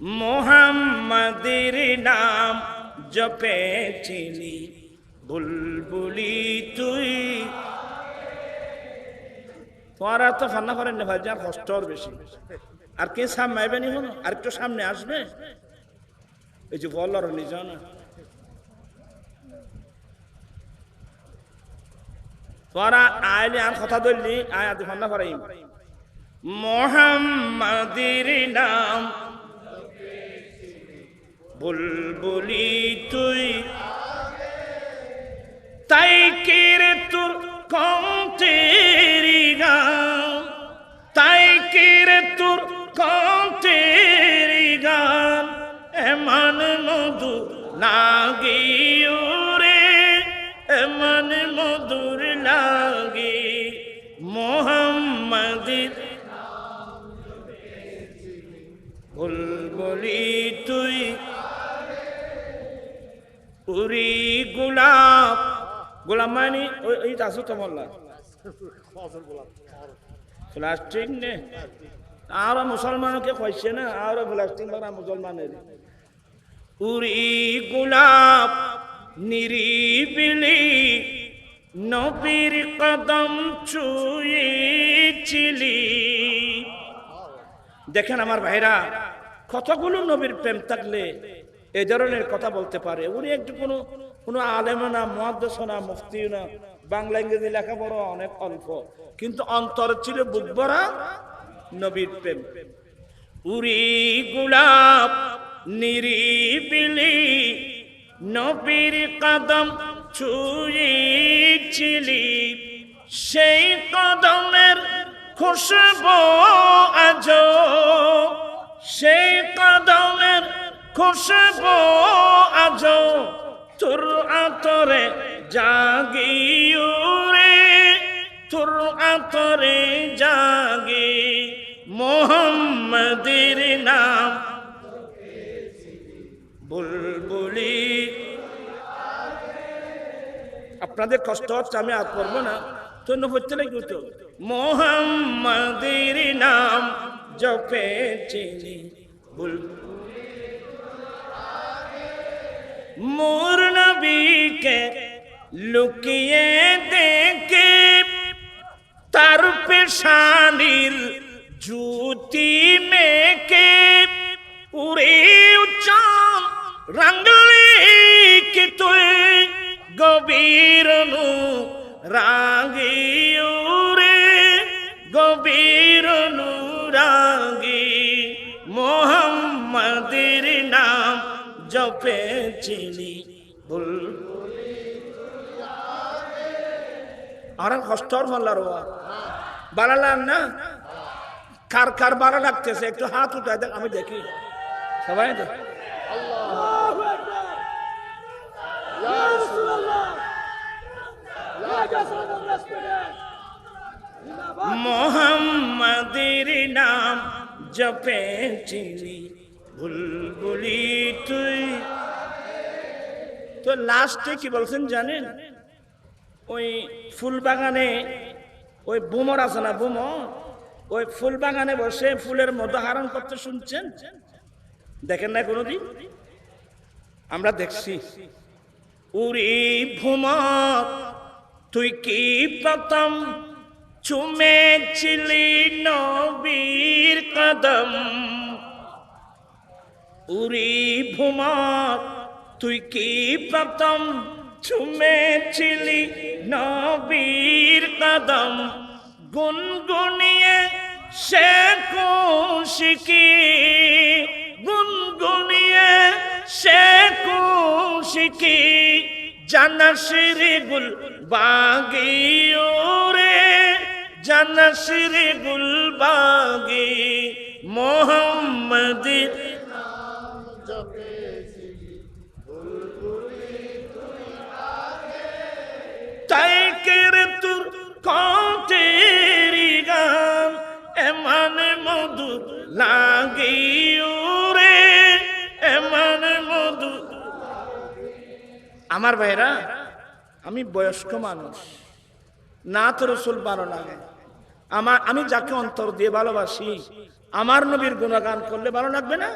মোহাম্মদের নাম জপে জপেছিলি বুলবুলি তুই। তোরা তো ফান্না করেন না ভাই, যার কষ্ট বেশি। আর কে সামনে আইবে নি হলো? আর একটু সামনে আসবে? এই যে বলার নিজ না তোরা আইলে আর কথা ধরলি আয়, আদি ফান্না করাই মোহাম্মদের নাম বুলবুলি তুই। তাই কেরে তোর কন্তেরি গান? তাই কেরে তোর কন্তেরি গান? এমন মধু লাগে রে, এমন মধুর লাগে। মোহাম্মদের বুলবুলি তুই উরি গোলাপ। গোলাপ মানে ওই আসো তো বললা প্লাস্টিক নে। আর মুসলমানকে কইছে না, আর প্লাস্টিক বানা মুসলমানের। উরি গোলাপ, নিরিবিলি, নবীর কদম ছুঁয়েছিলি। দেখেন আমার ভাইরা, কতগুলো নবীর প্রেম থাকলে এই ধরনের কথা বলতে পারে। উনি একটু কোনো কোনো আলেম না মহাদ্দেশ না না, বাংলা, ইংরেজি লেখাপড়া অনেক অল্প। কিন্তু অন্তর ছিল বুকবরা নবীর প্রেম। উরি গোলাপ নিরিবিলি নবীর কদম ছুঁয়েছিলি। সেই কদমের খুশবু আজ সেই কদমের খুশবু আজ তোর আতরে জাগিউরে তোর আতরে জাগি মোহাম্মদের নাম। বুলবুলি। আপনাদের কষ্ট হচ্ছে, আমি আর করব না। তো নবতে লাগবে তো মোহাম্মদের নাম, জপে চিনি। মোর নবীকে লুকিয়ে দেখে তার পেশানির জুতি মেকে উড়ে উচ্চান রাঙ্গলি কি তুই গভীর নু রাগি উরে গভীর নু রাগি মোহাম্মদের জপেছিলি ভুল আর কষ্টর ভাল্লার বাড়ালাম না। কার কার বাড়া লাগতেছে একটু হাত উঠায় দেখ, আমি দেখি। সবাই দেখ মোহাম্মদের নাম জপে চিনি। বুলবুলি তুই। তো লাস্টে কি বলছেন জানেন? ওই ফুল বাগানে ওই বুমর আছে না বুমর? ওই ফুল বাগানে বসে ফুলের মতো হারণ করতে শুনছেন? দেখেন না কোনোদিন? আমরা দেখছি। উরি ভুমর, তুই কি প্রথম চুমেছিলি নবীর কদম? উরি ভুমর, তুই কি প্রথম চুমেছিলি নবীর কদম? গুনগুনিয়ে সে কুশিকি গুনগুনিয়ে সে কুশিকি জানাশিরি গুল বাগি ওরে জানাশিরি গুল বাগি মোহাম্মদের মধু লাগি রে, এমন মধু। আমার ভাইরা আমি বয়স্ক মানুষ। না তো রসুল ভালো লাগে আমার আমি যাকে অন্তর দিয়ে ভালোবাসি, আমার নবীর গুণগান করলে ভালো লাগবে না?